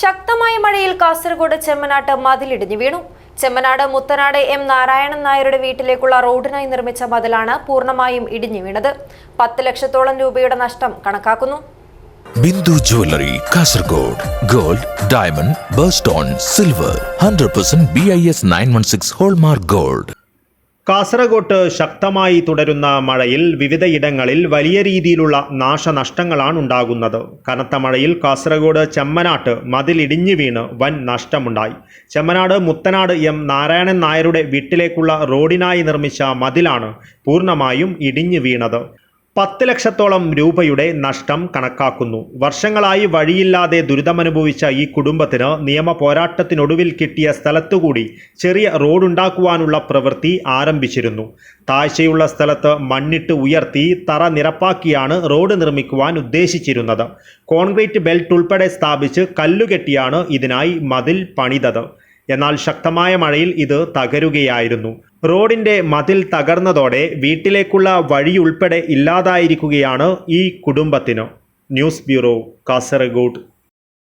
ശക്തമായ മഴയിൽ കാസർഗോഡ് ചെമ്മനാട്ട് മതിലിടിഞ്ഞു വീണു. ചെമ്മനാട് മുത്തനാട് എം നാരായണൻ നായരുടെ വീട്ടിലേക്കുള്ള റോഡിനായി നിർമ്മിച്ച മതിലാണ് പൂർണമായും ഇടിഞ്ഞു വീണത്. പത്ത് ലക്ഷത്തോളം രൂപയുടെ നഷ്ടം കണക്കാക്കുന്നു. Bindu jewellery Kasaragod gold diamond birthstone silver hundred percent B I S nine one six hallmark gold. കാസർഗോട്ട് ശക്തമായി തുടരുന്ന മഴയിൽ വിവിധയിടങ്ങളിൽ വലിയ രീതിയിലുള്ള നാശനഷ്ടങ്ങളാണ് ഉണ്ടാകുന്നത്. കനത്ത മഴയിൽ കാസർഗോഡ് ചെമ്മനാട്ട് മതിലിടിഞ്ഞു വീണ് വൻ നഷ്ടമുണ്ടായി. ചെമ്മനാട് മുത്തനാട് എം നാരായണൻ നായരുടെ വീട്ടിലേക്കുള്ള റോഡിനായി നിർമ്മിച്ച മതിലാണ് പൂർണമായും ഇടിഞ്ഞു വീണത്. പത്ത് ലക്ഷത്തോളം രൂപയുടെ നഷ്ടം കണക്കാക്കുന്നു. വർഷങ്ങളായി വഴിയില്ലാതെ ദുരിതമനുഭവിച്ച ഈ കുടുംബത്തിന് നിയമ പോരാട്ടത്തിനൊടുവിൽ കിട്ടിയ സ്ഥലത്തുകൂടി ചെറിയ റോഡുണ്ടാക്കുവാനുള്ള പ്രവൃത്തി ആരംഭിച്ചിരുന്നു. താഴ്ചയുള്ള സ്ഥലത്ത് മണ്ണിട്ട് ഉയർത്തി തറ നിരപ്പാക്കിയാണ് റോഡ് നിർമ്മിക്കുവാൻ ഉദ്ദേശിച്ചിരുന്നത്. കോൺക്രീറ്റ് ബെൽറ്റ് ഉൾപ്പെടെ സ്ഥാപിച്ച് കല്ലുകെട്ടിയാണ് ഇതിനായി മതിൽ പണിതത്. എന്നാൽ ശക്തമായ മഴയിൽ ഇത് തകരുകയായിരുന്നു. റോഡിന്റെ മതിൽ തകർന്നതോടെ വീട്ടിലേക്കുള്ള വഴിയുൾപ്പെടെ ഇല്ലാതായിരിക്കുകയാണ് ഈ കുടുംബത്തിന്. News bureau Kasaragod.